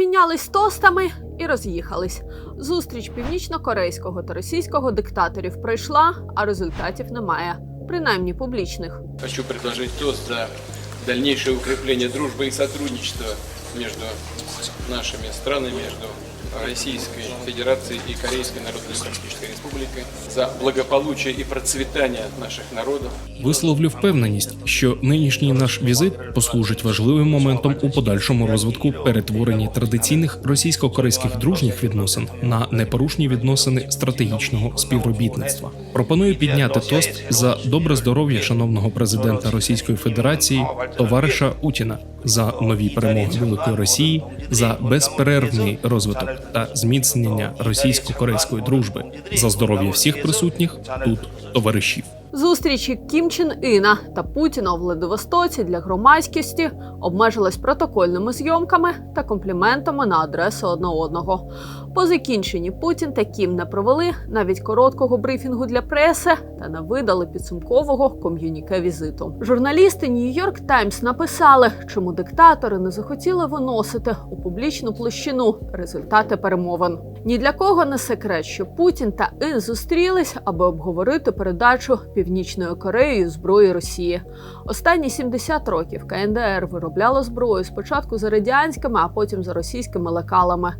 Обмінялись тостами і роз'їхались. Зустріч північно-корейського та російського диктаторів пройшла, а результатів немає, принаймні публічних. Хочу предложити тост за дальнейшее укрепление дружбы и сотрудничества между нашими странами, между Российской Федерацией и Корейской Народно-Демократической Республикой, за благополучие и процветание наших народов. Висловлю впевненість, що нинішній наш візит послужить важливим моментом у подальшому розвитку перетворенні традиційних російсько-корейських дружніх відносин на непорушні відносини стратегічного співробітництва. Пропоную підняти тост за добре здоров'я шановного президента Російської Федерації товариша Утіна за нові перемоги великої Росії, за безперервний розвиток та зміцнення російсько-корейської дружби, за здоров'я всіх присутніх тут товаришів. Зустрічі Кім Чен Іна та Путіна у Владивостоці для громадськості обмежились протокольними зйомками та компліментами на адресу одне одного. По закінченні Путін та Кім не провели навіть короткого брифінгу для преси та не видали підсумкового ком'юніке візиту. Журналісти Нью-Йорк Таймс написали, чому диктатори не захотіли виносити у публічну площину результати перемовин. Ні для кого не секрет, що Путін та Ін зустрілись, аби обговорити передачу Північною Кореєю зброї Росії. Останні 70 років КНДР виробляла зброю спочатку за радянськими, а потім за російськими лекалами.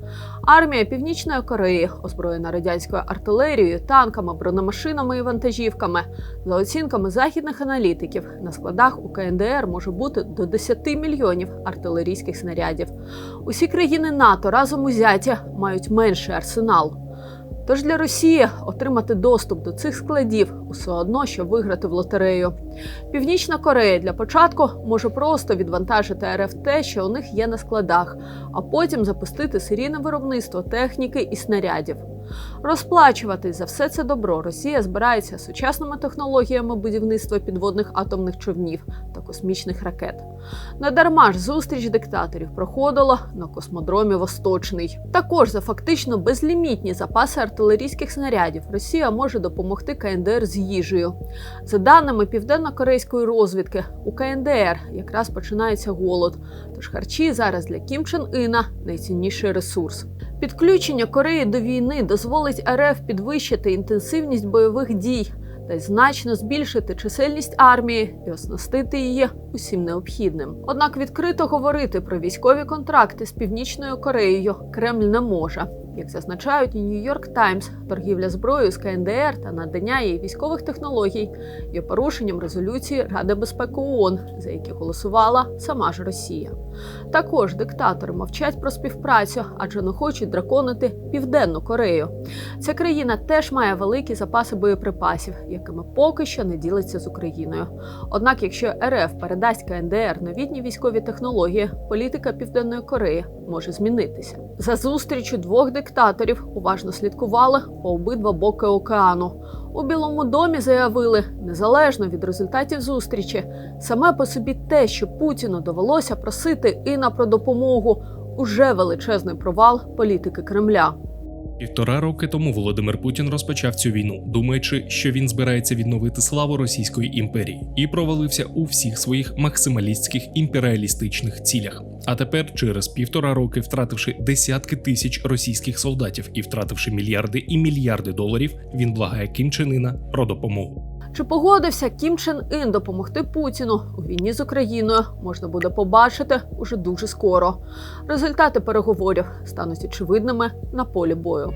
Армія Північної Кореї озброєна радянською артилерією, танками, бронемашинами і вантажівками. За оцінками західних аналітиків, на складах у КНДР може бути до 10 мільйонів артилерійських снарядів. Усі країни НАТО разом узяті мають менший арсенал. Тож для Росії отримати доступ до цих складів усе одно, що виграти в лотерею. Північна Корея для початку може просто відвантажити РФ те, що у них є на складах, а потім запустити серійне виробництво техніки і снарядів. Розплачуватись за все це добро Росія збирається сучасними технологіями будівництва підводних атомних човнів та космічних ракет. Недарма ж зустріч диктаторів проходила на космодромі Восточний. Також за фактично безлімітні запаси артилерійських снарядів Росія може допомогти КНДР з їжею. За даними південно-корейської розвідки, у КНДР якраз починається голод. Тож харчі зараз для Кім Чен Іна найцінніший ресурс. Підключення Кореї до війни дозволить РФ підвищити інтенсивність бойових дій та й значно збільшити чисельність армії і оснастити її усім необхідним. Однак відкрито говорити про військові контракти з північною Кореєю Кремль не може. Як зазначають Нью-Йорк Таймс, торгівля зброєю з КНДР та надання їй військових технологій є порушенням резолюції Ради безпеки ООН, за які голосувала сама ж Росія. Також диктатори мовчать про співпрацю, адже не хочуть драконити Південну Корею. Ця країна теж має великі запаси боєприпасів, якими поки що не ділиться з Україною. Однак, якщо РФ передасть КНДР новітні військові технології, політика Південної Кореї може змінитися. За зустрічю двох диктаторів уважно слідкували по обидва боки океану. У Білому домі заявили, незалежно від результатів зустрічі, саме по собі те, що Путіну довелося просити Іна про допомогу, уже величезний провал політики Кремля. Півтора роки тому Володимир Путін розпочав цю війну, думаючи, що він збирається відновити славу Російської імперії, і провалився у всіх своїх максималістських імперіалістичних цілях. А тепер, через півтора роки, втративши десятки тисяч російських солдатів і втративши мільярди і мільярди доларів, він благає Кім Чен Іна про допомогу. Чи погодився Кім Чен Ін допомогти Путіну у війні з Україною? Можна буде побачити уже дуже скоро. Результати переговорів стануть очевидними на полі бою.